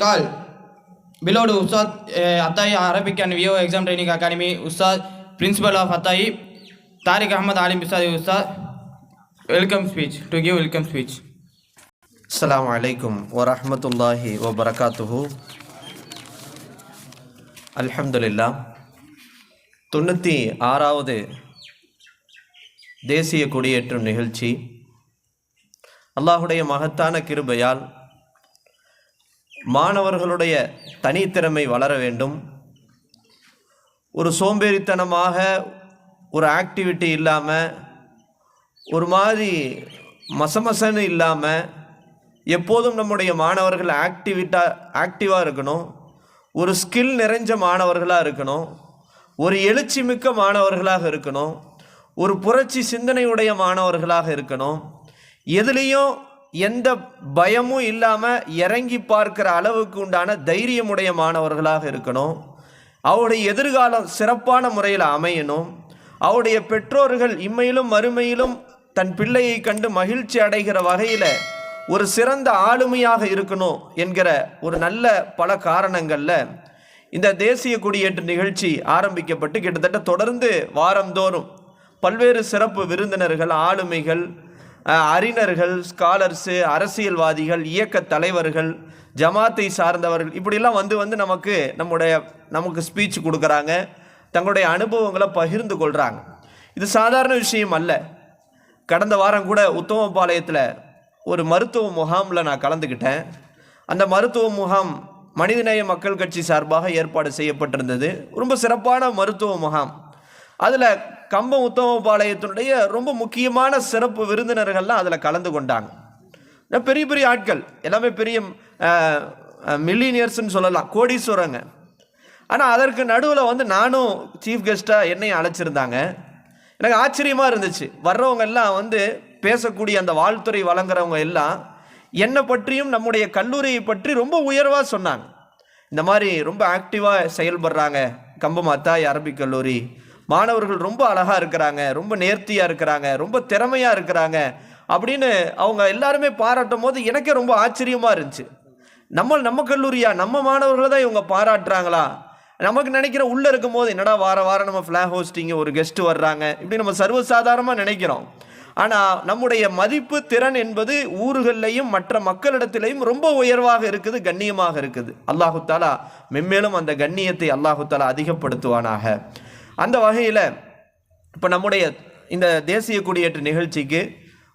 Now I call below to Ustad uh, Atai Arabic and VO Exam Training Academy, Ustad, Principal of Atai, Tariq Ahmad Alim Ustad, Ustad, welcome speech, to give welcome speech. அஸ்ஸலாமு அலைக்கும் வரஹ்மத்துல்லாஹி வபரகாத்துஹு அல்ஹம்துலில்லா தொண்ணூற்றி ஆறாவது தேசிய கொடியேற்றும் நிகழ்ச்சி அல்லாஹுடைய மகத்தான கிருபையால் மாணவர்களுடைய தனித்திறமை வளர வேண்டும். ஒரு சோம்பேறித்தனமாக ஒரு ஆக்டிவிட்டி இல்லாமல் ஒரு மாதிரி மசமசன்னு இல்லாமல் எப்போதும் நம்முடைய மாணவர்கள் ஆக்டிவிட்டா ஆக்டிவாக இருக்கணும். ஒரு ஸ்கில் நிறைஞ்ச மாணவர்களாக இருக்கணும். ஒரு எழுச்சி மிக்க மாணவர்களாக இருக்கணும். ஒரு புரட்சி சிந்தனையுடைய மாணவர்களாக இருக்கணும். எதுலேயும் எந்த பயமும் இல்லாமல் இறங்கி பார்க்குற அளவுக்கு உண்டான தைரியமுடைய மாணவர்களாக இருக்கணும். அவருடைய எதிர்காலம் சிறப்பான முறையில் அமையணும். அவருடைய பெற்றோர்கள் இம்மையிலும் மறுமையிலும் தன் பிள்ளையை கண்டு மகிழ்ச்சி அடைகிற வகையில் ஒரு சிறந்த ஆளுமையாக இருக்கணும் என்கிற ஒரு நல்ல பல காரணங்களில் இந்த தேசிய குடியேற்று நிகழ்ச்சி ஆரம்பிக்கப்பட்டு கிட்டத்தட்ட தொடர்ந்து வாரந்தோறும் பல்வேறு சிறப்பு விருந்தினர்கள் ஆளுமைகள் அறிஞர்கள் ஸ்காலர்ஸு அரசியல்வாதிகள் இயக்க தலைவர்கள் ஜமாத்தை சார்ந்தவர்கள் இப்படிலாம் வந்து வந்து நமக்கு நம்முடைய நமக்கு ஸ்பீச் கொடுக்குறாங்க. தங்களுடைய அனுபவங்களை பகிர்ந்து கொள்கிறாங்க இது சாதாரண விஷயம் அல்ல. கடந்த வாரம் கூட உத்தமபாளையத்தில் ஒரு மருத்துவ முகாமில் நான் கலந்துக்கிட்டேன். அந்த மருத்துவ முகாம் மனிதநேய மக்கள் கட்சி சார்பாக ஏற்பாடு செய்யப்பட்டிருந்தது. ரொம்ப சிறப்பான மருத்துவ முகாம். அதில் கம்பம் உத்தமபாளையத்தினுடைய ரொம்ப முக்கியமான சிறப்பு விருந்தினர்கள்லாம் அதில் கலந்து கொண்டாங்க. பெரிய பெரிய ஆட்கள் எல்லாமே பெரிய மில்லினியர்ஸ்ன்னு சொல்லலாம் கோடீஸ்வரங்க. ஆனால் அதற்கு நடுவில் வந்து நானும் சீஃப் கெஸ்ட்டாக என்னையும் அழைச்சிருந்தாங்க. எனக்கு ஆச்சரியமாக இருந்துச்சு. வர்றவங்க எல்லாம் வந்து பேசக்கூடிய அந்த வாழ்த்துறை வழங்குறவங்க எல்லாம் என்னை பற்றியும் நம்முடைய கல்லூரியை பற்றி ரொம்ப உயர்வாக சொன்னாங்க. இந்த மாதிரி ரொம்ப ஆக்டிவாக செயல்படுறாங்க கம்பம் அத்தாய் அரபிக் கல்லூரி. மாணவர்கள் ரொம்ப அழகாக இருக்கிறாங்க ரொம்ப நேர்த்தியாக இருக்கிறாங்க ரொம்ப திறமையாக இருக்கிறாங்க அப்படின்னு அவங்க எல்லாருமே பாராட்டும் போது எனக்கே ரொம்ப ஆச்சரியமாக இருந்துச்சு. நம்ம நம்ம கல்லூரியா? நம்ம மாணவர்களை தான் இவங்க பாராட்டுறாங்களா? நமக்கு நினைக்கிற உள்ளே இருக்கும் போது என்னடா வார வாரம் நம்ம ஃப்ளாக் ஹோஸ்டிங்கு ஒரு கெஸ்ட் வர்றாங்க இப்படி நம்ம சர்வசாதாரணமாக நினைக்கிறோம். ஆனால் நம்முடைய மதிப்பு திறன் என்பது ஊர்களிலையும் மற்ற மக்களிடத்திலையும் ரொம்ப உயர்வாக இருக்குது கண்ணியமாக இருக்குது. அல்லாஹு தாலா மென்மேலும் அந்த கண்ணியத்தை அல்லாஹு தாலா அதிகப்படுத்துவானாக. அந்த வகையில் இப்போ நம்முடைய இந்த தேசிய குடியேற்ற நிகழ்ச்சிக்கு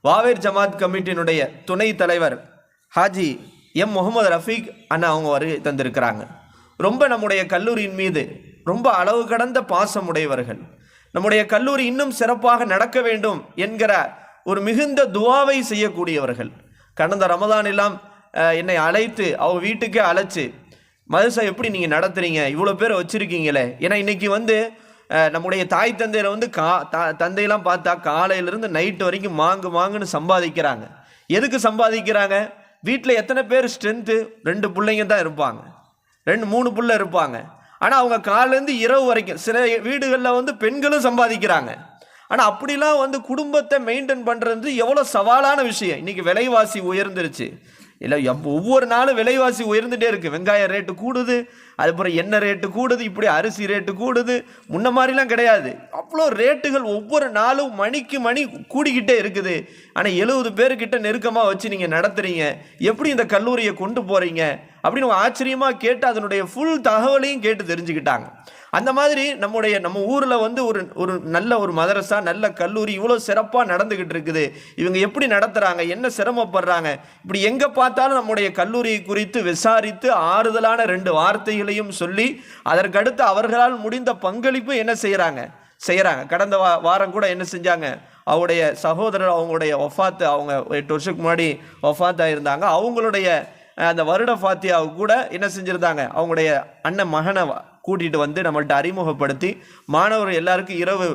வாவேர் ஜமாத் கமிட்டியினுடைய துணை தலைவர் ஹாஜி எம் முகமது ரஃபீக் அண்ணா அவங்க வருகை தந்திருக்கிறாங்க. ரொம்ப நம்முடைய கல்லூரியின் மீது ரொம்ப அளவு கடந்த பாசம் உடையவர்கள். நம்முடைய கல்லூரி இன்னும் சிறப்பாக நடக்க வேண்டும் என்கிற ஒரு மிகுந்த துவாவை செய்யக்கூடியவர்கள். கடந்த ரமதான் எல்லாம் என்னை அழைத்து அவங்க வீட்டுக்கே அழைச்சி மதுசா எப்படி நீங்கள் நடத்துறீங்க? இவ்வளோ பேர் வச்சுருக்கீங்களே? ஏன்னா இன்றைக்கி வந்து நம்முடைய தாய் தந்தையில் வந்து கா தா- தந்தையெல்லாம் பார்த்தா காலையிலேருந்து நைட்டு வரைக்கும் மாங்கு மாங்குன்னு சம்பாதிக்கிறாங்க. எதுக்கு சம்பாதிக்கிறாங்க? வீட்டில் எத்தனை பேர் ஸ்ட்ரென்த்து ரெண்டு பிள்ளைங்க தான் இருப்பாங்க. ரெண்டு மூணு பிள்ளை இருப்பாங்க. ஆனால் அவங்க காலேருந்து இரவு வரைக்கும் சில வீடுகளில் வந்து பெண்களும் சம்பாதிக்கிறாங்க. ஆனால் அப்படிலாம் வந்து குடும்பத்தை மெயின்டைன் பண்ணுறது எவ்வளோ சவாலான விஷயம். இன்றைக்கி விலைவாசி உயர்ந்துருச்சு. இல்லை எப் ஒவ்வொரு நாளும் விலைவாசி உயர்ந்துகிட்டே இருக்குது வெங்காயம் ரேட்டு கூடுது அதுக்கப்புறம் எண்ணெய் ரேட்டு கூடுது இப்படி அரிசி ரேட்டு கூடுது. முன்ன மாதிரிலாம் கிடையாது. அவ்வளோ ரேட்டுகள் ஒவ்வொரு நாளும் மணிக்கு மணி கூடிக்கிட்டே இருக்குது. ஆனால் எழுபது பேர்கிட்ட நெருக்கமாக வச்சு நீங்கள் நடத்துகிறீங்க எப்படி இந்த கல்லூரியை கொண்டு போகிறீங்க அப்படின்னு ஆச்சரியமாக கேட்டு அதனுடைய ஃபுல் தகவலையும் கேட்டு தெரிஞ்சுக்கிட்டாங்க. அந்த மாதிரி நம்முடைய நம்ம ஊரில் வந்து ஒரு ஒரு நல்ல ஒரு மதரசா நல்ல கல்லூரி இவ்வளோ சிறப்பாக நடந்துக்கிட்டு இருக்குது. இவங்க எப்படி நடத்துகிறாங்க என்ன சிரமப்படுறாங்க? இப்படி எங்கே பார்த்தாலும் நம்முடைய கல்லூரியை குறித்து விசாரித்து ஆறுதலான ரெண்டு வார்த்தைகளையும் சொல்லி அதற்கடுத்து அவர்களால் முடிந்த பங்களிப்பு என்ன செய்கிறாங்க செய்கிறாங்க கடந்த வா வாரம் கூட என்ன செஞ்சாங்க? அவருடைய சகோதரர் அவங்களுடைய ஒஃபாத்து அவங்க எட்டு வருஷத்துக்கு முன்னாடி ஒஃபாத்தாக இருந்தாங்க. அவங்களுடைய அந்த வருட ஃபாத்தியாவுக்கு கூட என்ன செஞ்சுருந்தாங்க? அவங்களுடைய அண்ணன் மகனை கூட்டிகிட்டு வந்து நம்மள்ட்ட அறிமுகப்படுத்தி மாணவர் எல்லாருக்கும் இரவு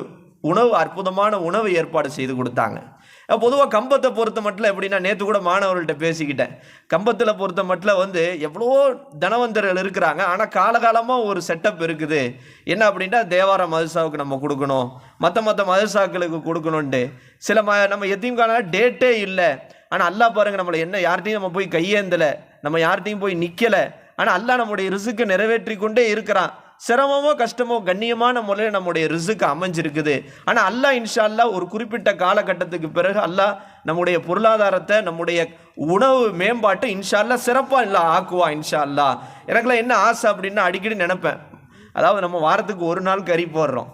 உணவு அற்புதமான உணவு ஏற்பாடு செய்து கொடுத்தாங்க. பொதுவாக கம்பத்தை பொறுத்த மட்டும் எப்படின்னா நேற்று கூட மாணவர்கள்ட்ட பேசிக்கிட்டேன். கம்பத்தில் பொறுத்த மட்டும் வந்து எவ்வளோ தனவந்தர்கள் இருக்கிறாங்க. ஆனால் காலகாலமாக ஒரு செட்டப் இருக்குது. என்ன அப்படின்னா தேவார மதுசாவுக்கு நம்ம கொடுக்கணும். மற்ற மற்ற மதுசாக்களுக்கு கொடுக்கணுன்ட்டு சில ம நம்ம எத்தையும் காண டேட்டே இல்லை. ஆனால் அல்லாஹ் பாருங்கள் நம்மளை என்ன யார்கிட்டையும் நம்ம போய் கையேந்தலை. நம்ம யார்கிட்டையும் போய் நிற்கலை ஆனால் அல்லா நம்முடைய ரிசுக்கு நிறைவேற்றி கொண்டே இருக்கிறான். சிரமமோ கஷ்டமோ கண்ணியமான முறையில் நம்முடைய ரிசுக்கு அமைஞ்சிருக்குது. ஆனால் அல்லாஹ் இன்ஷா அல்லா ஒரு குறிப்பிட்ட காலகட்டத்துக்கு பிறகு அல்லாஹ் நம்முடைய பொருளாதாரத்தை நம்முடைய உணவு மேம்பாட்டை இன்ஷா அல்லா சிறப்பாக இல்லை ஆக்குவா இன்ஷா அல்லா எனக்குலாம் என்ன ஆசை அப்படின்னு அடிக்கடி நினப்பேன். அதாவது நம்ம வாரத்துக்கு ஒரு நாள் கறி போடுறோம்.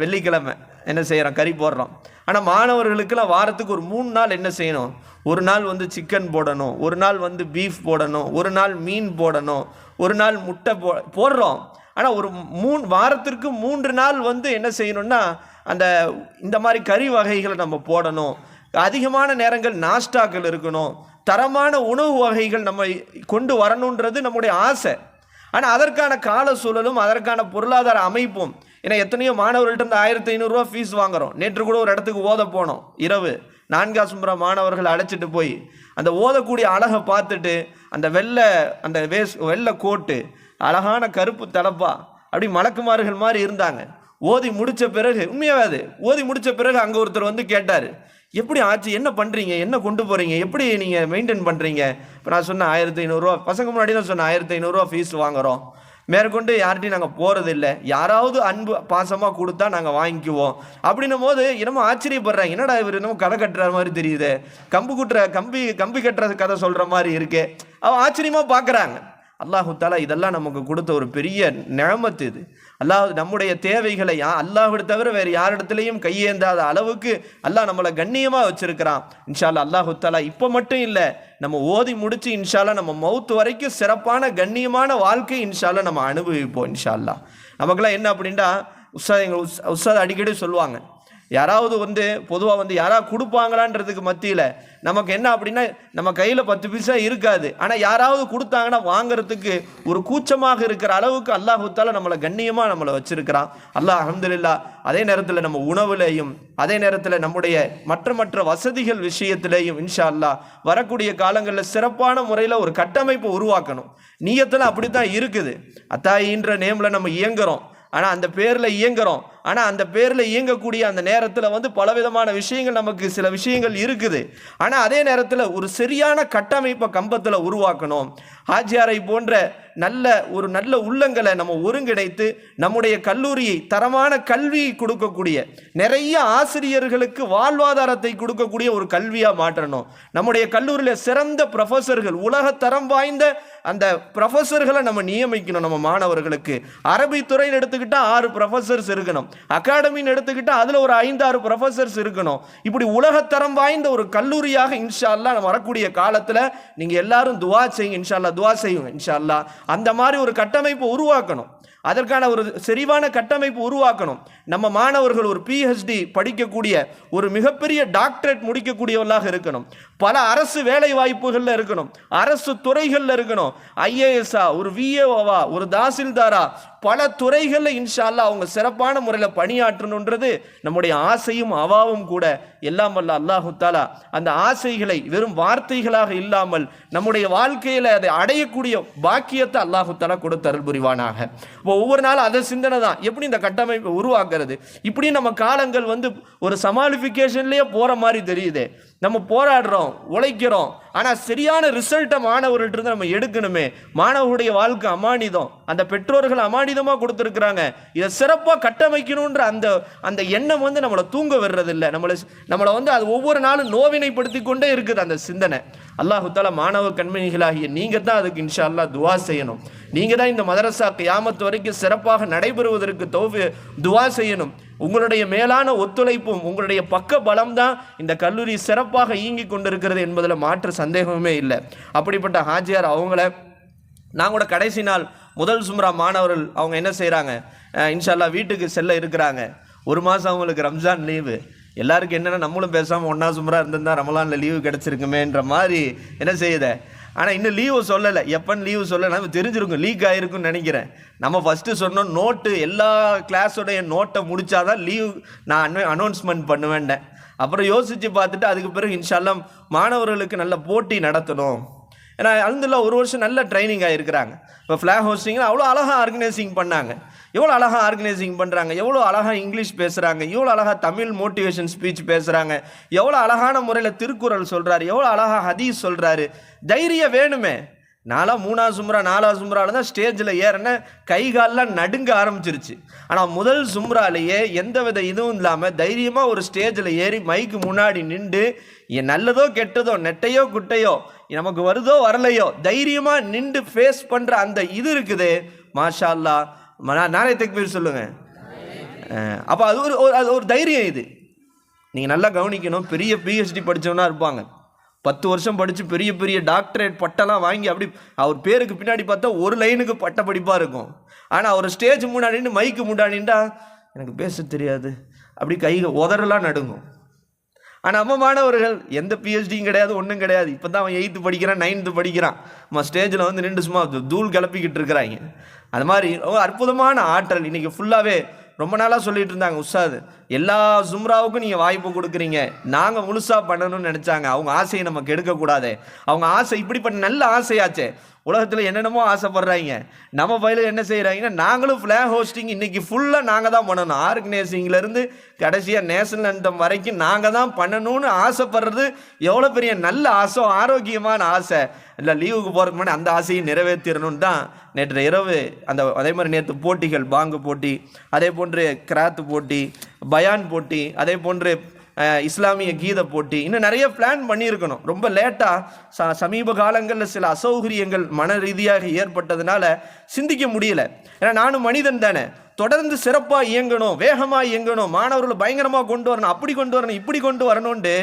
வெள்ளிக்கிழமை என்ன செய்கிறோம் கறி போடுறோம். ஆனால் மாணவர்களுக்கெல்லாம் வாரத்துக்கு ஒரு மூணு நாள் என்ன செய்யணும்? ஒரு நாள் வந்து சிக்கன் போடணும் ஒரு நாள் வந்து பீஃப் போடணும் ஒரு நாள் மீன் போடணும் ஒரு நாள் முட்டை போ போடுறோம். ஆனால் ஒரு மூணு வாரத்திற்கு மூன்று நாள் வந்து என்ன செய்யணும்னா அந்த இந்த மாதிரி கறி வகைகளை நம்ம போடணும். அதிகமான நேரங்கள் நாஸ்டாக்கள் இருக்கணும். தரமான உணவு வகைகள் நம்ம கொண்டு வரணுன்றது நம்முடைய ஆசை. ஆனால் அதற்கான கால சூழலும் அதற்கான பொருளாதார அமைப்பும். ஏன்னா எத்தனையோ மாணவர்கள்ட்ட இருந்து ஆயிரத்தி ஐநூறுரூவா ஃபீஸ் வாங்குறோம். நேற்று கூட ஒரு இடத்துக்கு ஓத போனோம். இரவு. நான்காசும்புற மாணவர்கள் அழைச்சிட்டு போய் அந்த ஓதக்கூடிய அழகை பார்த்துட்டு அந்த வெள்ளை அந்த வேஸ் வெள்ளை கோட்டு அழகான கருப்பு தலப்பா அப்படி மலக்குமார்கள் மாதிரி இருந்தாங்க. ஓதி முடித்த பிறகு உண்மையாவே அது? ஓதி முடித்த பிறகு அங்கே ஒருத்தர் வந்து கேட்டார். எப்படி ஆச்சு? என்ன பண்ணுறீங்க என்ன கொண்டு போகிறீங்க எப்படி நீங்கள் மெயின்டைன் பண்ணுறீங்க இப்போ நான் சொன்னேன் ஆயிரத்தி ஐநூறுரூவா பசங்க முன்னாடி தான் சொன்னேன் ஆயிரத்தி ஐநூறுரூவா ஃபீஸ் வாங்குறோம். மேற்கொண்டு யார்கிட்டையும் நாங்கள் போகிறது இல்லை யாராவது அன்பு பாசமாக கொடுத்தா நாங்கள் வாங்கிக்குவோம். அப்படின்னும் போது என்னமோ ஆச்சரியப்படுறாங்க. என்னடா இவர் என்னமோ கதை கட்டுற மாதிரி தெரியுது. கம்பு குட்டுற கம்பி கம்பி கட்டுற கதை சொல்கிற மாதிரி இருக்குது அவன் ஆச்சரியமாக பார்க்குறாங்க அல்லாஹு தாலா இதெல்லாம் நமக்கு கொடுத்த ஒரு பெரிய நேமத்து இது. அல்லாஹ் நம்முடைய தேவைகளை யா அல்லாஹ்விட தவிர வேறு யாரிடத்துலையும் கையேந்தாத அளவுக்கு அல்லாஹ் நம்மளை கண்ணியமாக வச்சுருக்கிறான். இன்ஷால்லா அல்லாஹு தாலா இப்போ மட்டும் இல்லை நம்ம ஓதி முடித்து இன்ஷால்லா நம்ம மவுத்து வரைக்கும் சிறப்பான கண்ணியமான வாழ்க்கை இன்ஷால்லா நம்ம அனுபவிப்போம் இன்ஷால்லா நமக்கெல்லாம் என்ன அப்படின்டா உஸ்தாத் எங்கள் உஸ் உஸ்தாத் அடிக்கடி சொல்லுவாங்க. யாராவது வந்து பொதுவாக வந்து யாராவது கொடுப்பாங்களான்றதுக்கு மத்தியில் நமக்கு என்ன அப்படின்னா நம்ம கையில் பத்து பைசா இருக்காது. ஆனால் யாராவது கொடுத்தாங்கன்னா வாங்குறதுக்கு ஒரு கூச்சமாக இருக்கிற அளவுக்கு அல்லாஹுத்தால நம்மளை கண்ணியமாக நம்மளை வச்சுருக்கிறான். அல்லாஹ் அஹமதுல்லா அதே நேரத்தில் நம்ம உணவுலேயும் அதே நேரத்தில் நம்முடைய மற்ற மற்ற வசதிகள் விஷயத்திலேயும் இன்ஷா அல்லாஹ் வரக்கூடிய காலங்களில் சிறப்பான முறையில் ஒரு கட்டமைப்பை உருவாக்கணும். நீயத்தில் அப்படி தான் இருக்குது. அத்தாயின்ற நேமில் நம்ம இயங்குகிறோம் ஆனால் அந்த பேரில் இயங்குகிறோம் ஆனால் அந்த பேரில் இயங்கக்கூடிய அந்த நேரத்தில் வந்து பலவிதமான விஷயங்கள் நமக்கு சில விஷயங்கள் இருக்குது. ஆனால் அதே நேரத்தில் ஒரு சரியான கட்டமைப்பை கம்பத்தில் உருவாக்கணும். ஆஜியாரை போன்ற நல்ல ஒரு நல்ல உள்ளங்களை நம்ம ஒருங்கிணைத்து நம்முடைய கல்லூரியை தரமான கல்வியை கொடுக்கக்கூடிய நிறைய ஆசிரியர்களுக்கு வாழ்வாதாரத்தை கொடுக்கக்கூடிய ஒரு கல்வியாக மாற்றணும். நம்முடைய கல்லூரியில் சிறந்த ப்ரொஃபஸர்கள் உலகத்தரம் வாய்ந்த அந்த ப்ரொஃபஸர்களை நம்ம நியமிக்கணும் நம்ம மாணவர்களுக்கு. அரபி துறையில் எடுத்துக்கிட்டால் ஆறு ப்ரொஃபஸர்ஸ் இருக்கணும். அகாடமின்னு எடுத்துக்கிட்டால் அதில் ஒரு ஐந்தாறு ப்ரொஃபஸர்ஸ் இருக்கணும். இப்படி உலகத்தரம் வாய்ந்த ஒரு கல்லூரியாக இன்ஷா நம்ம வரக்கூடிய காலத்தில் நீங்கள் எல்லாரும் துவா செய்யுங்க இன்ஷா துவா செய்யுங்க இன்ஷா அந்த மாதிரி ஒரு கட்டமைப்பை உருவாக்கணும். அதற்கான ஒரு செறிவான கட்டமைப்பு உருவாக்கணும். நம்ம மாணவர்கள் ஒரு பிஹெச்டி படிக்கக்கூடிய ஒரு மிகப்பெரிய டாக்டரேட் முடிக்கக்கூடியவர்களாக இருக்கணும். பல அரசு வேலை வாய்ப்புகளில் இருக்கணும். அரசு துறைகளில் இருக்கணும். ஐஏஎஸ்ஆ ஒரு விஏஓவா ஒரு தாசில்தாரா பல துறைகளில் இன்ஷால்லா அவங்க சிறப்பான முறையில் பணியாற்றணுன்றது நம்முடைய ஆசையும் அவாவும் கூட. எல்லாம் வல்ல அல்லாஹு தாலா அந்த ஆசைகளை வெறும் வார்த்தைகளாக இல்லாமல் நம்முடைய வாழ்க்கையில் அதை அடையக்கூடிய பாக்கியத்தை அல்லாஹு தாலா கொடுத்து அருள் புரிவானாக. இப்போ ஒவ்வொரு நாளும் அதை சிந்தனை தான். எப்படி இந்த கட்டமைப்பை உருவாக்குறது? இப்படி நம்ம காலங்கள் வந்து ஒரு சமாளிஃபிகேஷன்லேயே போகிற மாதிரி தெரியுது. நம்ம போராடுறோம் உழைக்கிறோம். ஆனால் சரியான ரிசல்ட்டை மாணவர்கள்ட்ட நம்ம எடுக்கணுமே. மாணவர்களுடைய வாழ்க்கை அமானிதம். அந்த பெற்றோர்கள் அமானிதமாக கொடுத்துருக்குறாங்க. இதை சிறப்பாக கட்டமைக்கணுன்ற அந்த அந்த எண்ணம் வந்து நம்மளை தூங்க விடுறதில்ல. நம்மளை நம்மளை வந்து அது ஒவ்வொரு நாளும் நோவினைப்படுத்தி கொண்டே இருக்குது அந்த சிந்தனை. அல்லாஹுத்தால மாணவ கண்மணிகளாகிய நீங்கள் தான் அதுக்கு இன்ஷா அல்லாஹ் துவா செய்யணும். நீங்கள் தான் இந்த மதரசா கியாமத்து வரைக்கும் சிறப்பாக நடைபெறுவதற்கு தோவு துவா செய்யணும். உங்களுடைய மேலான ஒத்துழைப்பும் உங்களுடைய பக்க பலம் தான் இந்த கல்லூரி சிறப்பாக இயங்கி கொண்டிருக்கிறது என்பதில் மாற்று சந்தேகமே இல்லை. அப்படிப்பட்ட ஹாஜியார் அவங்கள நான் கூட கடைசி நாள் முதல் சும்ரா மாணவர்கள் அவங்க என்ன செய்கிறாங்க இன்ஷால்லா வீட்டுக்கு செல்ல இருக்கிறாங்க. ஒரு மாதம் அவங்களுக்கு ரம்ஜான் லீவு. எல்லாருக்கும் என்னென்னா நம்மளும் பேசாமல் ஒன்றா சும்ரா இருந்திருந்தால் ரமலானில் லீவு கிடச்சிருக்குமேன்ற மாதிரி என்ன செய்யுத? ஆனால் இன்னும் லீவு சொல்லலை. எப்போன்னு லீவு சொல்ல நம்ம தெரிஞ்சிருக்கும். லீக் ஆகிருக்குன்னு நினைக்கிறேன். நம்ம ஃபஸ்ட்டு சொன்னோம் நோட்டு எல்லா கிளாஸோடைய நோட்டை முடிச்சாதான் லீவ் நான் அனௌன்ஸ்மெண்ட் பண்ணுவேன்டேன். அப்புறம் யோசித்து பார்த்துட்டு அதுக்கு பிறகு இன்ஷால்லாம் மாணவர்களுக்கு நல்ல போட்டி நடத்தணும். ஏன்னா அல்ஹம்துலில்லாஹ் ஒரு வருஷம் நல்ல ட்ரைனிங் ஆகிருக்கிறாங்க இப்போ ஃப்ளாக் ஹோஸ்டிங்கில் அவ்வளோ அழகாக ஆர்கனைசிங் பண்ணாங்க. எவ்வளோ அழகாக ஆர்கனைசிங் பண்ணுறாங்க எவ்வளோ அழகாக இங்கிலீஷ் பேசுகிறாங்க எவ்வளோ அழகாக தமிழ் மோட்டிவேஷன் ஸ்பீச் பேசுகிறாங்க எவ்வளோ அழகான முறையில் திருக்குறள் சொல்கிறாரு எவ்வளோ அழகாக ஹதீஸ் சொல்கிறாரு தைரியம் வேணுமே. நாலாம் மூணா சும்ரா நாலா சும்ரால தான் ஸ்டேஜில் ஏறின கை கால்லாம் நடுங்க ஆரம்பிச்சிருச்சு. ஆனால் முதல் சும்ராலேயே எந்த வித இதுவும் இல்லாமல் தைரியமாக ஒரு ஸ்டேஜில் ஏறி மைக்கு முன்னாடி நின்று என் நல்லதோ கெட்டதோ நெட்டையோ குட்டையோ நமக்கு வருதோ வரலையோ தைரியமாக நின்று ஃபேஸ் பண்ணுற அந்த இது இருக்குது. மாஷா அல்லா நானே தக்பீர் சொல்லுங்கள் அப்போ அது ஒரு ஒரு- அது ஒரு தைரியம் இது. நீங்கள் நல்லா கவனிக்கணும். பெரிய பிஹெச்டி படித்தவனா இருப்பாங்க. பத்து வருஷம் படித்து பெரிய பெரிய டாக்டரேட் பட்டெல்லாம் வாங்கி அப்படி அவர் பேருக்கு பின்னாடி பார்த்தா ஒரு லைனுக்கு பட்ட படிப்பாக இருக்கும். ஆனால் அவர் ஸ்டேஜ் முன்னாடின்னு மைக்கு முன்னாடிண்டா எனக்கு பேச தெரியாது. அப்படி கை உதறலாம் நடுங்கும். ஆனால் நம்ம மாணவர்கள் எந்த பிஹெச்டியும் கிடையாது ஒன்றும் கிடையாது. இப்போ தான் அவன் எயித்து படிக்கிறான் நைன்த்து படிக்கிறான். நம்ம ஸ்டேஜில் வந்து நின்று சும்மா தூள் கிளப்பிக்கிட்டு இருக்கிறாங்க. அது மாதிரி ரொம்ப அற்புதமான ஆற்றல். இன்றைக்கி ஃபுல்லாகவே ரொம்ப நாளாக சொல்லிட்டு இருந்தாங்க உஸ்தாது. எல்லா ஜும்ராவுக்கும் நீங்கள் வாய்ப்பு கொடுக்குறீங்க. நாங்கள் முழுசாக பண்ணணும்னு நினச்சாங்க. அவங்க ஆசையை நமக்கு எடுக்கக்கூடாது அவங்க ஆசை இப்படிப்பட்ட நல்ல ஆசையாச்சே. உலகத்தில் என்னென்னமோ ஆசைப்பட்றாங்க. நம்ம பயில என்ன செய்கிறாங்கன்னா நாங்களும் ஃப்ளாக் ஹோஸ்டிங் இன்றைக்கி ஃபுல்லாக நாங்கள் தான் பண்ணணும். ஆர்கனைசிங்லேருந்து கடைசியாக நேஷனல் அந்தம் வரைக்கும் நாங்கள் தான் பண்ணணும்னு ஆசைப்படுறது எவ்வளோ பெரிய நல்ல ஆசை ஆரோக்கியமான ஆசை. இல்லை லீவுக்கு போகிறதுக்கு முன்னாடி அந்த ஆசையை நிறைவேற்றிடணும்னு தான் நேற்று இரவு அந்த அதே மாதிரி நேற்று போட்டிகள் பாங்கு போட்டி அதே போன்று கிராத்து போட்டி பயான் போட்டி அதே போன்று இஸ்லாமிய கீத போட்டி. இன்னும் நிறைய பிளான் பண்ணியிருக்கணும். ரொம்ப லேட்டாக ச சமீப காலங்களில் சில அசௌகரியங்கள் மன ரீதியாக ஏற்பட்டதுனால சிந்திக்க முடியல. ஏன்னா நானும் மனிதன் தானே. தொடர்ந்து சிறப்பாக இயங்கணும் வேகமாக இயங்கணும் மாணவர்களை பயங்கரமாக கொண்டு வரணும் அப்படி கொண்டு வரணும் இப்படி கொண்டு வரணும்ட்டு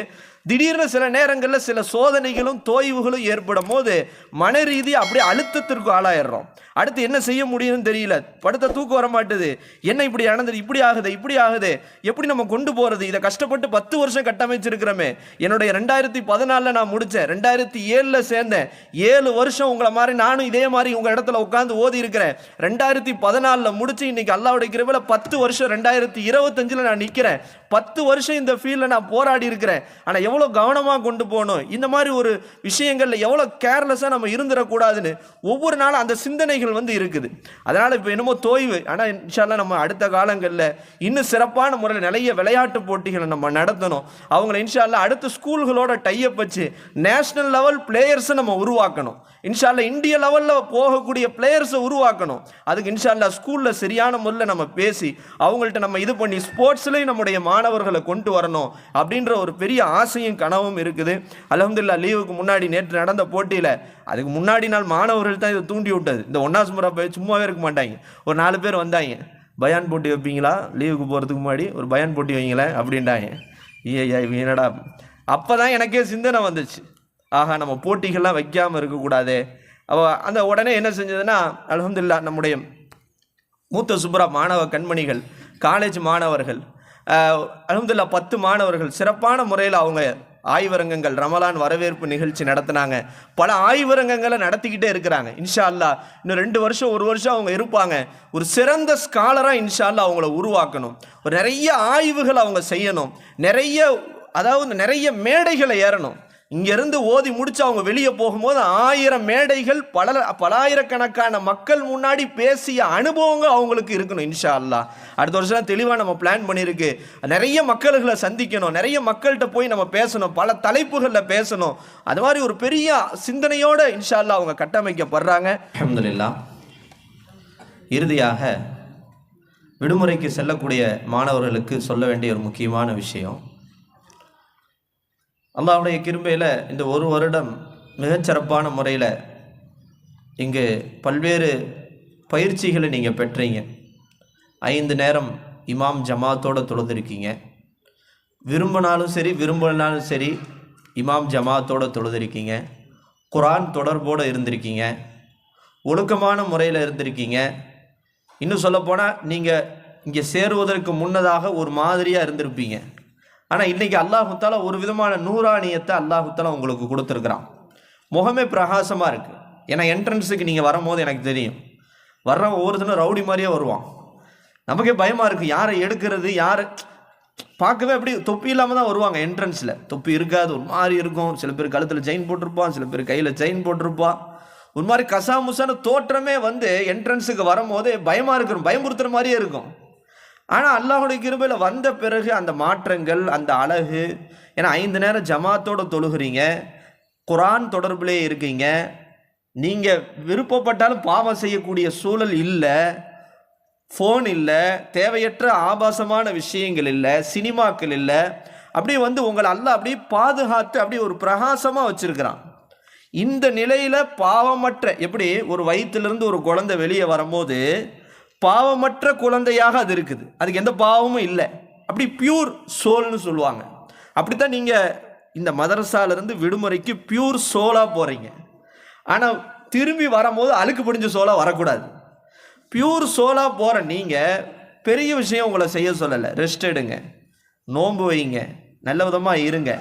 திடீர்னு சில நேரங்களில் சில சோதனைகளும் தோய்வுகளும் ஏற்படும் போது மன ரீதியாக அப்படியே அழுத்தத்திற்கு ஆளாயிடுறோம். அடுத்து என்ன செய்ய முடியும்னு தெரியல. படுத்த தூக்கம் வர மாட்டுது. என்ன இப்படி நடந்தது? இப்படி ஆகுது இப்படி ஆகுது. எப்படி நம்ம கொண்டு போகிறது இதை கஷ்டப்பட்டு பத்து வருஷம் கட்டமைச்சிருக்கிறோமே. என்னுடைய ரெண்டாயிரத்தி பதினாலில் நான் முடித்தேன் ரெண்டாயிரத்தி ஏழில் சேர்ந்தேன். ஏழு வருஷம் உங்களை மாதிரி நானும் இதே மாதிரி உங்கள் இடத்துல உட்காந்து ஓதி இருக்கிறேன். ரெண்டாயிரத்தி பதினாலில் முடித்து இன்னைக்கு அல்லாவுடைய கிருபையில் பத்து வருஷம் ரெண்டாயிரத்தி இருபத்தஞ்சில் நான் நிற்கிறேன் பத்து வருஷம் இந்த ஃபீல்டில் நான் போராடி இருக்கிறேன். ஆனால் எவ்வளோ கவனமாக கொண்டு போகணும்? இந்த மாதிரி ஒரு விஷயங்களில் எவ்வளோ கேர்லெஸ்ஸாக நம்ம இருந்துடக்கூடாதுன்னு ஒவ்வொரு நாளும் அந்த சிந்தனைகள் வந்து இருக்குது. அதனால் இப்போ என்னமோ தோய்வு. ஆனால் இன்ஷால்லாம் நம்ம அடுத்த காலங்களில் இன்னும் சிறப்பான முறையில் நிறைய விளையாட்டு போட்டிகளை நம்ம நடத்தணும். அவங்கள இன்ஷால்லாம் அடுத்த ஸ்கூல்களோட டையப் வச்சு நேஷ்னல் லெவல் பிளேயர்ஸை நம்ம உருவாக்கணும். இன்ஷால்ல இந்திய லெவலில் போகக்கூடிய பிளேயர்ஸை உருவாக்கணும். அதுக்கு இன்ஷால்லா ஸ்கூலில் சரியான முறையில் நம்ம பேசி அவங்கள்ட்ட நம்ம இது பண்ணி ஸ்போர்ட்ஸ்லேயும் நம்முடைய மாணவர்களை கொண்டு வரணும் அப்படின்ற ஒரு பெரிய ஆசையும் கனவும் இருக்குது. அலமதுல்லா லீவுக்கு முன்னாடி நேற்று நடந்த போட்டியில் அதுக்கு முன்னாடி நாள் மாணவர்கள் தான் இதை தூண்டி விட்டது. இந்த ஒன்னாஸ் முறை போய் சும்மாவே இருக்க மாட்டாங்க. ஒரு நாலு பேர் வந்தாங்க. பயான் போட்டி வைப்பீங்களா? லீவுக்கு போகிறதுக்கு முன்னாடி ஒரு பயான் போட்டி வைங்களேன் அப்படின்ட்டாங்க ஐயா என்னடா? அப்போ தான் எனக்கே சிந்தனை வந்துச்சு. ஆகா நம்ம போட்டிகள்லாம் வைக்காமல் இருக்கக்கூடாது. அந்த உடனே என்ன செஞ்சதுன்னா அலமதுல்லா நம்முடைய மூத்த சுப்ரா மாணவ கண்மணிகள் காலேஜ் மாணவர்கள் அலமதுல்லா பத்து மாணவர்கள் சிறப்பான முறையில் அவங்க ஆய்வரங்கங்கள் ரமலான் வரவேற்பு நிகழ்ச்சி நடத்தினாங்க. பல ஆய்வரங்கங்களை நடத்திக்கிட்டே இருக்கிறாங்க இன்ஷா அல்லாஹ் இன்னும் ரெண்டு வருஷம் ஒரு வருஷம் அவங்க இருப்பாங்க. ஒரு சிறந்த ஸ்காலராக இன்ஷா அவங்கள உருவாக்கணும். ஒரு நிறைய ஆய்வுகள் அவங்க செய்யணும். நிறைய அதாவது நிறைய மேடைகளை ஏறணும். இங்கேருந்து ஓதி முடிச்சு அவங்க வெளியே போகும்போது ஆயிரம் மேடைகள் பல பலாயிரக்கணக்கான மக்கள் முன்னாடி பேசிய அனுபவங்கள் அவங்களுக்கு இருக்கணும் இன்ஷா அல்லா அடுத்த வருஷம் தெளிவாக நம்ம பிளான் பண்ணியிருக்கு. நிறைய மக்கள்களை சந்திக்கணும் நிறைய மக்கள்கிட்ட போய் நம்ம பேசணும் பல தலைப்புகளில் பேசணும். அது மாதிரி ஒரு பெரிய சிந்தனையோடு இன்ஷா அல்லா அவங்க கட்டமைக்கப்படுறாங்க. அஹமதுல்லா இறுதியாக விடுமுறைக்கு செல்லக்கூடிய மாணவர்களுக்கு சொல்ல வேண்டிய ஒரு முக்கியமான விஷயம். அல்லாவுடைய கிருபையில் இந்த ஒரு வருடம் மிகச்சிறப்பான முறையில் இங்கு பல்வேறு பயிற்சிகளை நீங்கள் பெற்றீங்க. ஐந்து நேரம் இமாம் ஜமாத்தோடு தொழுதுருக்கீங்க. விரும்பினாலும் சரி விரும்பினாலும் சரி இமாம் ஜமாத்தோடு தொழுதுருக்கீங்க. குரான் தொடர்போடு இருந்திருக்கீங்க. ஒழுக்கமான முறையில் இருந்திருக்கீங்க. இன்னும் சொல்லப்போனால் நீங்கள் இங்கே சேருவதற்கு முன்னதாக ஒரு மாதிரியாக இருந்திருப்பீங்க. ஆனால் இன்றைக்கி அல்லாஹுத்தாலா ஒரு விதமான நூறானியத்தை அல்லாஹுத்தாலா உங்களுக்கு கொடுத்துருக்குறான். முகமே பிரகாசமாக இருக்குது ஏன்னா என்ட்ரன்ஸுக்கு நீங்கள் வரும்போது எனக்கு தெரியும். வர்றவன் ஒவ்வொருத்தனும் ரவுடி மாதிரியே வருவான். நமக்கே பயமாக இருக்குது யாரை எடுக்கிறது யாரை பார்க்கவே அப்படி தொப்பி இல்லாமல் தான் வருவாங்க என்ட்ரன்ஸில் தொப்பி இருக்காது. ஒரு மாதிரி இருக்கும். சில பேர் கழுத்தில் செயின் போட்டிருப்பான் சில பேர் கையில் செயின் போட்டிருப்பான். ஒரு மாதிரி கசாமுசான தோற்றமே வந்து என்ட்ரன்ஸுக்கு வரும்போது பயமாக இருக்கிறோம் பயமுறுத்துகிற மாதிரியே இருக்கும். ஆனால் அல்லாஹுடைய கிருபையில் வந்த பிறகு அந்த மாற்றங்கள் அந்த அழகு ஏன்னா ஐந்து நேரம் ஜமாத்தோட தொழுகிறீங்க குரான் தொடர்பிலே இருக்கீங்க நீங்கள் விருப்பப்பட்டாலும் பாவம் செய்யக்கூடிய சூழல் இல்லை ஃபோன் இல்லை தேவையற்ற ஆபாசமான விஷயங்கள் இல்லை சினிமாக்கள் இல்லை அப்படியே வந்து உங்களை அல்ல அப்படியே பாதுகாத்து அப்படியே ஒரு பிரகாசமாக வச்சுருக்கிறான். இந்த நிலையில் பாவமற்ற எப்படி ஒரு வயிற்றுலேருந்து ஒரு குழந்தை வெளியே வரும்போது பாவமற்ற குழந்தையாக அது இருக்குது. அதுக்கு எந்த பாவமும் இல்லை. அப்படி பியூர் சோல்னு சொல்லுவாங்க. அப்படித்தான் நீங்கள் இந்த மதரசாலேருந்து விடுமுறைக்கு பியூர் சோலாக போகிறீங்க ஆனால் திரும்பி வரும்போது அழுக்கு பிடிஞ்ச சோலாக வரக்கூடாது. பியூர் சோலாக போகிற நீங்கள் பெரிய விஷயம் உங்களை செய்ய சொல்லலை. ரெஸ்ட் எடுங்க. நோன்பு வைங்க. நல்ல விதமாக இருங்க.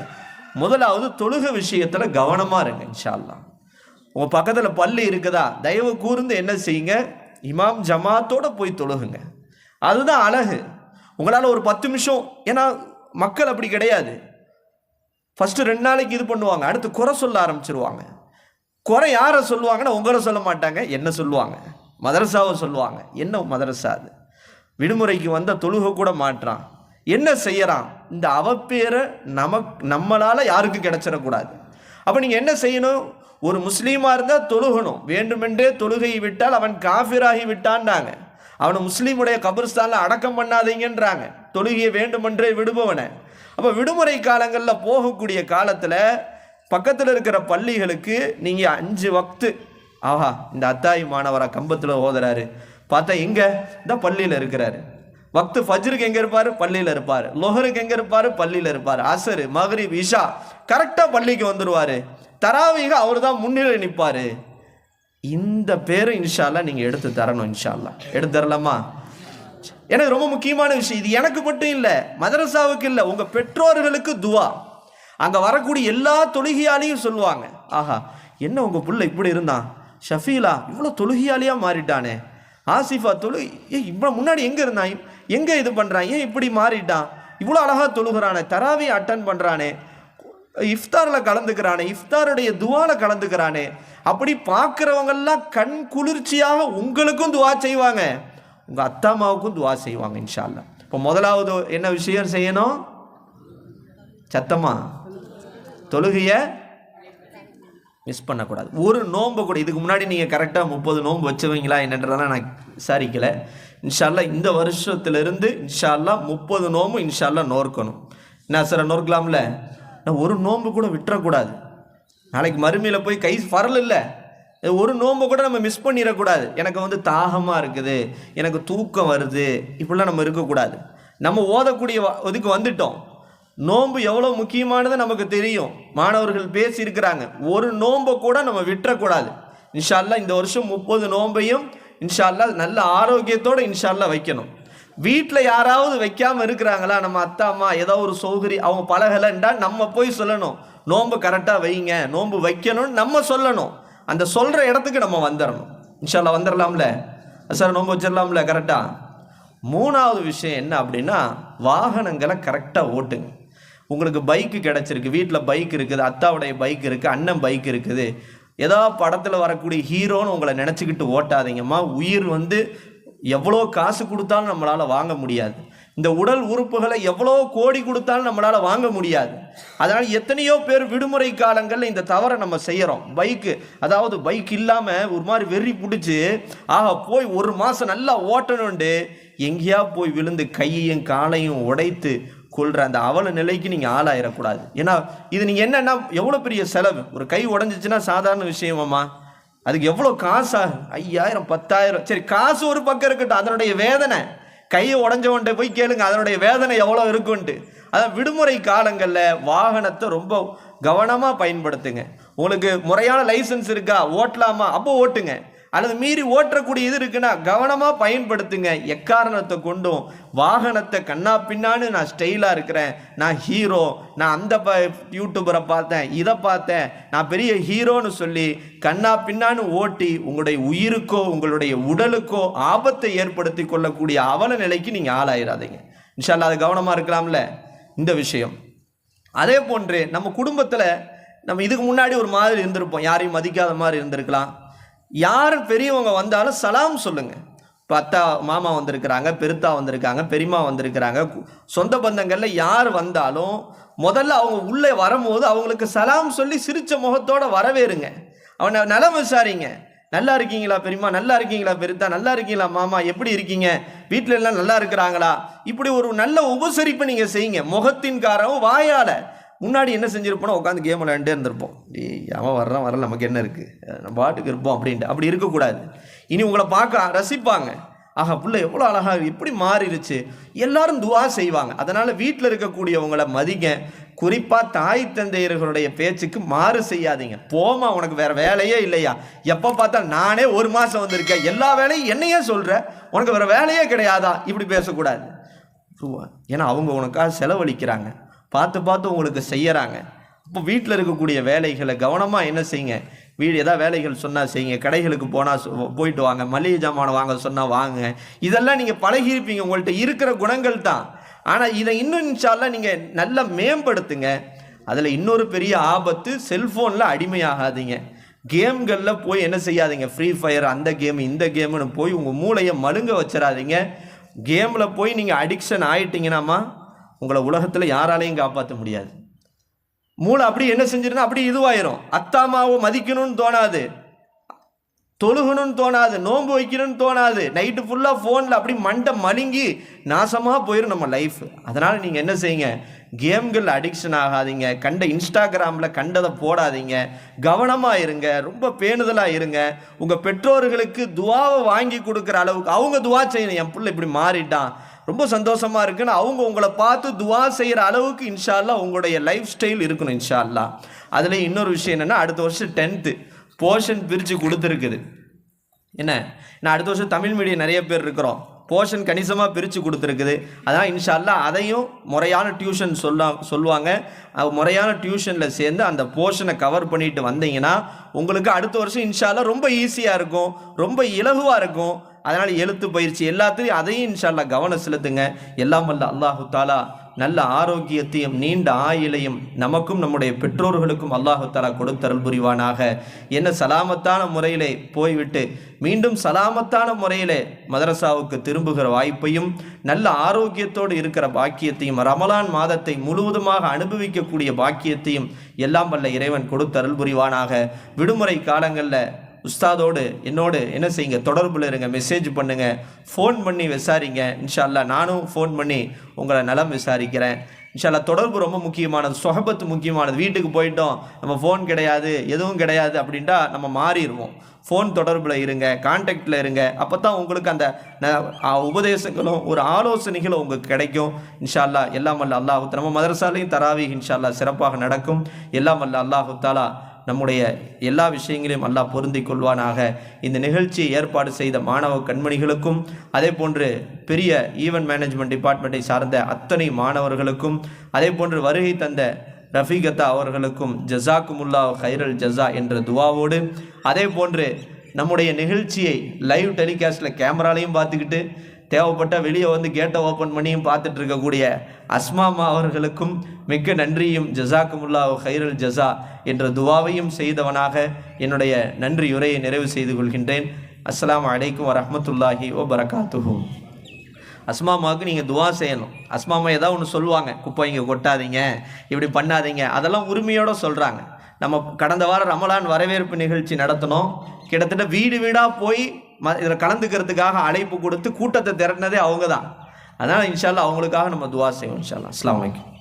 முதலாவது தொழுக விஷயத்தில் கவனமாக இருங்க இன்ஷால்லாம் உங்கள் பக்கத்தில் பள்ளி இருக்குதா? தயவு கூர்ந்து என்ன செய்யுங்க? இமாம் ஜமாத்தோடு போய் தொழுகுங்க. அதுதான் அழகு. உங்களால் ஒரு பத்து நிமிஷம் ஏன்னா மக்கள் அப்படி கிடையாது. ஃபஸ்ட்டு ரெண்டு நாளைக்கு இது பண்ணுவாங்க அடுத்து குறை சொல்ல ஆரம்பிச்சிருவாங்க. குறை யாரை சொல்லுவாங்கன்னா உங்களை சொல்ல மாட்டாங்க என்ன சொல்லுவாங்க? மதரசாவை சொல்லுவாங்க. என்ன மதரசா அது? விடுமுறைக்கு வந்த தொழுகை கூட மாட்டுறான் என்ன செய்யறான்? இந்த அவப்பேரை நமக் நம்மளால் யாருக்கும் கிடச்சிடக்கூடாது. அப்போ நீங்கள் என்ன செய்யணும்? ஒரு முஸ்லீமாக இருந்தால் தொழுகணும். வேண்டுமென்றே தொழுகையை விட்டால் அவன் காஃபிராகி விட்டான்டாங்க அவனை முஸ்லீமுடைய கபிர்ஸ்தானில் அடக்கம் பண்ணாதீங்கன்றாங்க. தொழுகையை வேண்டுமென்றே விடுபவனை. அப்போ விடுமுறை காலங்களில் போகக்கூடிய காலத்தில் பக்கத்தில் இருக்கிற பள்ளிகளுக்கு நீங்கள் அஞ்சு வக்து. ஆஹா இந்த அத்தாயி மாணவரா கம்பத்தில் ஓதுறாரு. பார்த்தா எங்கே? இந்த பள்ளியில் இருக்கிறாரு. வக்து ஃபஜ்ருக்கு எங்கே இருப்பார்? பள்ளியில் இருப்பார். லொஹருக்கு எங்கே இருப்பார்? பள்ளியில் இருப்பார். அசரு மகரிப் இஷா கரெக்டாக பள்ளிக்கு வந்துடுவார் தராவீக அவர் தான் முன்னிலை நிற்பார் இந்த பேரும் இன்ஷால்லாம் நீங்கள் எடுத்து தரணும் இன்ஷால்லாம் எடுத்து தரலாமா? எனக்கு ரொம்ப முக்கியமான விஷயம். இது எனக்கு மட்டும் இல்லை மதரசாவுக்கு இல்லை உங்கள் பெற்றோர்களுக்கு துவா. அங்கே வரக்கூடிய எல்லா தொழுகையாலையும் சொல்லுவாங்க. ஆஹா என்ன உங்கள் புள்ள இப்படி இருந்தான் ஷஃபீலா இவ்வளோ தொழுகையாலியாக மாறிட்டானே. ஆசிஃபா தொழு ஏ இவ்வளோ முன்னாடி எங்கே இருந்தான்? எங்கே இது பண்ணுறான் ஏன் இப்படி மாறிட்டான்? இவ்வளோ அழகாக தொழுகிறானே தராவி அட்டன் பண்ணுறானே இஃப்தாரில் கலந்துக்கிறானே இஃப்தாருடைய துவால கலந்துக்கிறானே. அப்படி பார்க்குறவங்கெல்லாம் கண் குளிர்ச்சியாக உங்களுக்கும் துவா செய்வாங்க. உங்கள் அத்தா அம்மாவுக்கும் துவா செய்வாங்க இன்ஷால்லா இப்போ முதலாவது என்ன விஷயம் செய்யணும்? சத்தமா? தொழுகையை மிஸ் பண்ணக்கூடாது. ஒரு நோன்பை கூட இதுக்கு முன்னாடி நீங்கள் கரெக்டாக முப்பது நோன்பு வச்சுவீங்களா என்னன்றதெல்லாம் நான் விசாரிக்கலை. இன்ஷால்லா இந்த வருஷத்துலேருந்து இன்ஷால்லா முப்பது நோம்பு இன்ஷால்லா நோர்க்கணும் என்ன சார் நோர்க்கலாம்ல நான் ஒரு நோன்பு கூட விட்டுறக்கூடாது. நாளைக்கு மறுமையில் போய் கை வரல இல்லை. ஒரு நோன்பை கூட நம்ம மிஸ் பண்ணிடக்கூடாது. எனக்கு வந்து தாகமாக இருக்குது. எனக்கு தூக்கம் வருது. இப்படிலாம் நம்ம இருக்கக்கூடாது. நம்ம ஓதக்கூடிய இதுக்கு வந்துட்டோம். நோன்பு எவ்வளோ முக்கியமானது நமக்கு தெரியும். மாணவர்கள் பேசியிருக்கிறாங்க. ஒரு நோன்பை கூட நம்ம விட்டுறக்கூடாது. இன்ஷால்லா இந்த வருஷம் முப்பது நோன்பையும் இன்ஷால்லா நல்ல ஆரோக்கியத்தோடு இன்ஷால்லா வைக்கணும். வீட்டில் யாராவது வைக்காமல் இருக்கிறாங்களா? நம்ம அத்தா அம்மா ஏதோ ஒரு சௌகரி அவங்க பழகலைன்றா நம்ம போய் சொல்லணும். நோன்பு கரெக்டாக வைங்க. நோன்பு வைக்கணும்னு நம்ம சொல்லணும். அந்த சொல்கிற இடத்துக்கு நம்ம வந்துடணும் இன்ஷால்லா வந்துடலாம்ல சார் நோன்பு வச்சிடலாம்ல கரெக்டாக மூணாவது விஷயம் என்ன அப்படின்னா வாகனங்களை கரெக்டாக ஓட்டுங்க. உங்களுக்கு பைக்கு கிடச்சிருக்கு. வீட்டில் பைக் இருக்குது. அத்தாவுடைய பைக் இருக்குது அண்ணன் பைக் இருக்குது. ஏதோ படத்தில் வரக்கூடிய ஹீரோன்னு உங்களை நினச்சிக்கிட்டு ஓட்டாதீங்கம்மா. உயிர் வந்து எவ்வளோ காசு கொடுத்தாலும் நம்மளால் வாங்க முடியாது. இந்த உடல் உறுப்புகளை எவ்வளோ கோடி கொடுத்தாலும் நம்மளால் வாங்க முடியாது. அதனால் எத்தனையோ பேர் விடுமுறை காலங்களில் இந்த தவறை நம்ம செய்கிறோம் பைக்கு அதாவது பைக் இல்லாமல் ஒரு மாதிரி வெறி பிடிச்சி ஆக போய் ஒரு மாதம் நல்லா ஓட்டணுண்டு எங்கேயா போய் விழுந்து கையையும் காலையும் உடைத்து கொள்கிற அந்த அவல நிலைக்கு நீங்கள் ஆளாயிடக்கூடாது ஏன்னா இது நீங்கள் என்னென்னா எவ்வளோ பெரிய செலவு? ஒரு கை உடஞ்சிச்சுன்னா சாதாரண விஷயமாம்மா. அதுக்கு எவ்வளோ காசா? ஐயாயிரம் பத்தாயிரம். சரி காசு ஒரு பக்கம் இருக்கட்டும் அதனுடைய வேதனை. கையை உடஞ்சவன்ட்டு போய் கேளுங்க அதனுடைய வேதனை எவ்வளோ இருக்குன்ட்டு. அதான் விடுமுறை காலங்களில் வாகனத்தை ரொம்ப கவனமாக பயன்படுத்துங்க. உங்களுக்கு முறையான லைசன்ஸ் இருக்கா? ஓட்டலாமா? அப்போ ஓட்டுங்க. அல்லது மீறி ஓட்டக்கூடிய இது இருக்குன்னா கவனமாக பயன்படுத்துங்க. எக்காரணத்தை கொண்டும்? வாகனத்தை கண்ணா பின்னான்னு நான் ஸ்டைலாக இருக்கிறேன். நான் ஹீரோ நான் அந்த ப யூடியூபரை பார்த்தேன். இதை பார்த்தேன். நான் பெரிய ஹீரோன்னு சொல்லி கண்ணா பின்னான்னு ஓட்டி உங்களுடைய உயிருக்கோ உங்களுடைய உடலுக்கோ ஆபத்தை ஏற்படுத்தி கொள்ளக்கூடிய அவல நிலைக்கு நீங்கள் ஆளாயிராதீங்க. இன்ஷால்லா அது கவனமாக இருக்கலாம்ல? இந்த விஷயம். அதே போன்று நம்ம குடும்பத்தில் நம்ம இதுக்கு முன்னாடி ஒரு மாதிரி இருந்திருப்போம். யாரையும் மதிக்காத மாதிரி இருந்திருக்கலாம். யார் பெரியவங்க வந்தாலும் சலாம் சொல்லுங்க. இப்போ அத்தா மாமா வந்திருக்கிறாங்க பெருத்தா வந்திருக்காங்க பெரியம்மா வந்திருக்கிறாங்க. கு- சொந்த பந்தங்களில் யார் வந்தாலும் முதல்ல அவங்க உள்ளே வரும்போது அவங்களுக்கு சலாம் சொல்லி சிரித்த முகத்தோடு வரவேறுங்க. அவனை நலம் விசாரிங்க. நல்லா இருக்கீங்களா பெரியம்மா? நல்லா இருக்கீங்களா பெருத்தா? நல்லா இருக்கீங்களா மாமா? எப்படி இருக்கீங்க? வீட்டில் எல்லாம் நல்லா இருக்கிறாங்களா? இப்படி ஒரு நல்ல உபசரிப்பை நீங்கள் செய்யுங்க. முகத்தின் காரம் வாயால். முன்னாடி என்ன செஞ்சிருப்போம் உட்காந்து கேம் விளையாண்டே இருந்திருப்போம். டேய் அவன் வர்றான் வரல நமக்கு என்ன இருக்குது நம்ம பாட்டுக்கு இருப்போம் அப்படின்ட்டு. அப்படி இருக்கக்கூடாது. இனி உங்களை பார்க்க ரசிப்பாங்க. ஆஹா பிள்ளை எவ்வளோ அழகாக எப்படி மாறிடுச்சு எல்லாரும் துவா செய்வாங்க. அதனால் வீட்டில் இருக்கக்கூடியவங்களை மதிங்க. குறிப்பாக தாய் தந்தையர்களுடைய பேச்சுக்கு மாறு செய்யாதீங்க. போமா உனக்கு வேறு வேலையே இல்லையா? எப்போ பார்த்தா நானே ஒரு மாதம் வந்திருக்கேன். எல்லா வேலையும் என்னையே சொல்கிற உனக்கு வேறு வேலையே கிடையாதா? இப்படி பேசக்கூடாது. ஏன்னா அவங்க உனக்காக செலவழிக்கிறாங்க. பார்த்து பார்த்து உங்களுக்கு செய்யறாங்க. இப்போ வீட்டில் இருக்கக்கூடிய வேலைகளை கவனமாக என்ன செய்யுங்க? வீடு ஏதாவது வேலைகள் சொன்னால் செய்யுங்க. கடைகளுக்கு போனால் போயிட்டு வாங்க. மளிகை ஜாமான் வாங்க சொன்னால் வாங்க. இதெல்லாம் நீங்கள் பழகியிருப்பீங்க உங்கள்கிட்ட இருக்கிற குணங்கள் தான். ஆனால் இதை இன்னும் இன்ஷால்லாம் நீங்கள் நல்லா மேம்படுத்துங்க. அதில் இன்னொரு பெரிய ஆபத்து செல்ஃபோனில் அடிமையாகாதீங்க. கேம்களில் போய் என்ன செய்யாதீங்க. ஃப்ரீ ஃபயர் அந்த கேம் இந்த கேம்னு போய் உங்கள் மூளையை மழுங்க வச்சிடாதீங்க. கேமில் போய் நீங்கள் அடிக்ஷன் ஆகிட்டீங்கன்னாமா உங்களை உலகத்தில் யாராலையும் காப்பாற்ற முடியாது. மூளை அப்படி என்ன செஞ்சிருந்தா அப்படி இதுவாயிரும். அத்தாமாவை மதிக்கணும்னு தோணாது. தொழுகணும்னு தோணாது. நோன்பு வைக்கணும்னு தோணாது. நைட்டு ஃபுல்லாக ஃபோனில் அப்படி மண்டை மலுங்கி நாசமாக போயிடும் நம்ம லைஃப் அதனால் நீங்கள் என்ன செய்யுங்க? கேம்கள் அடிக்ஷன் ஆகாதீங்க. கண்ட இன்ஸ்டாகிராமில் கண்டதை போடாதீங்க. கவனமாக இருங்க. ரொம்ப பேணுதலாக இருங்க. உங்கள் பெற்றோர்களுக்கு துவாவை வாங்கி கொடுக்குற அளவுக்கு அவங்க துவா செய்யணும். என் பிள்ளை இப்படி மாறிட்டான். ரொம்ப சந்தோஷமாக இருக்குன்னு அவங்க உங்களை பார்த்து துவா செய்கிற அளவுக்கு இன்ஷால்லா உங்களுடைய லைஃப் ஸ்டைல் இருக்கணும் இன்ஷால்லா அதில் இன்னொரு விஷயம் என்னென்னா அடுத்த வருஷம் டென்த்து போர்ஷன் பிரித்து கொடுத்துருக்குது. என்ன? நான் அடுத்த வருஷம் தமிழ் மீடியம் நிறைய பேர் இருக்கிறோம். போர்ஷன் கணிசமாக பிரித்து கொடுத்துருக்குது. அதான் இன்ஷால்லா அதையும் முறையான டியூஷன் சொல்லா சொல்லுவாங்க. முறையான டியூஷனில் சேர்ந்து அந்த போர்ஷனை கவர் பண்ணிட்டு வந்தீங்கன்னா உங்களுக்கு அடுத்த வருஷம் இன்ஷால்லா ரொம்ப ஈஸியாக இருக்கும். ரொம்ப இலகுவாக இருக்கும். அதனால் எழுத்து பயிற்சி எல்லாத்தையும் அதையும் இன்ஷால்லா கவனம் செலுத்துங்க. எல்லாம் வல்ல அல்லாஹு தாலா நல்ல ஆரோக்கியத்தையும் நீண்ட ஆயுளையும் நமக்கும் நம்முடைய பெற்றோர்களுக்கும் அல்லாஹு தாலா கொடுத்தருள் புரிவானாக. என்ன சலாமத்தான முறையிலே போய்விட்டு மீண்டும் சலாமத்தான முறையிலே மதரசாவுக்கு திரும்புகிற வாய்ப்பையும் நல்ல ஆரோக்கியத்தோடு இருக்கிற பாக்கியத்தையும் ரமலான் மாதத்தை முழுவதுமாக அனுபவிக்கக்கூடிய பாக்கியத்தையும் எல்லாம் வல்ல இறைவன் கொடுத்தருள் புரிவானாக. விடுமுறை காலங்களில் உஸ்தாதோடு என்னோடு என்ன செய்யுங்க? தொடர்பில் இருங்க மெசேஜ் பண்ணுங்கள் ஃபோன் பண்ணி விசாரிங்க. இன்ஷா அல்லாஹ் நானும் ஃபோன் பண்ணி உங்களை நலம் விசாரிக்கிறேன். இன்ஷா தொடர்பு ரொம்ப முக்கியமானது சொஹபத்து முக்கியமானது. வீட்டுக்கு போயிட்டோம் நம்ம ஃபோன் கிடையாது எதுவும் கிடையாது அப்படின்ட்டா நம்ம மாறிடுவோம். ஃபோன் தொடர்பில் இருங்க கான்டாக்டில் இருங்க. அப்போ தான் உங்களுக்கு அந்த உபதேசங்களும் ஒரு ஆலோசனைகளும் உங்களுக்கு கிடைக்கும். இன்ஷால்லா எல்லாம் வல்ல அல்லாஹு நம்ம மதரசாலையும் தராவி இன்ஷா அல்லாஹ் சிறப்பாக நடக்கும். எல்லாம் வல்ல அல்லாஹு தாலா நம்முடைய எல்லா விஷயங்களையும் அல்லாஹ் பொருந்திக் கொள்வானாக இந்த நிகழ்ச்சியை ஏற்பாடு செய்த மாணவ கண்மணிகளுக்கும் அதே போன்று பெரிய ஈவென்ட் மேனேஜ்மெண்ட் டிபார்ட்மெண்ட்டை சார்ந்த அத்தனை மாணவர்களுக்கும் அதே போன்று வருகை தந்த ரஃபீகத்தா அவர்களுக்கும் ஜசாக்குமுல்லா ஹைரல் ஜசா என்ற துவாவோடு அதே போன்று நம்முடைய நிகழ்ச்சியை லைவ் டெலிகாஸ்டில் கேமராலையும் பார்த்துக்கிட்டு தேவைப்பட்ட வெளியே வந்து கேட்டை ஓப்பன் பண்ணியும் பார்த்துட்டு இருக்கக்கூடிய அஸ்மாமா அவர்களுக்கும் மிக்க நன்றியும். ஜசாக்குமுல்லா ஹைரல் ஜஸா என்ற துவாவையும் செய்தவனாக என்னுடைய நன்றி உரையை நிறைவு செய்து கொள்கின்றேன். அஸ்லாம் அலைக்கும் வரமத்துல்லாஹி ஓ பரகாத்துஹு அஸ்மாமாவுக்கு நீங்கள் துவா செய்யணும். அஸ்மாமா ஏதாவது ஒன்று சொல்லுவாங்க. குப்பை இங்கே கொட்டாதீங்க இப்படி பண்ணாதீங்க. அதெல்லாம் உரிமையோடு சொல்கிறாங்க நம்ம கடந்த வாரம் ரமலான் வரவேற்பு நிகழ்ச்சி நடத்தினோம். கிட்டத்தட்ட வீடு வீடாக போய் ம இதில் கலந்துக்கிறதுக்காக அழைப்பு கொடுத்து கூட்டத்தை திரட்டினதே அவங்க தான் அதனால் இன்ஷால்லா அவங்களுக்காக நம்ம துவா செய்வோம் இன்ஷால்லா அஸ்லாம் வலைக்கம்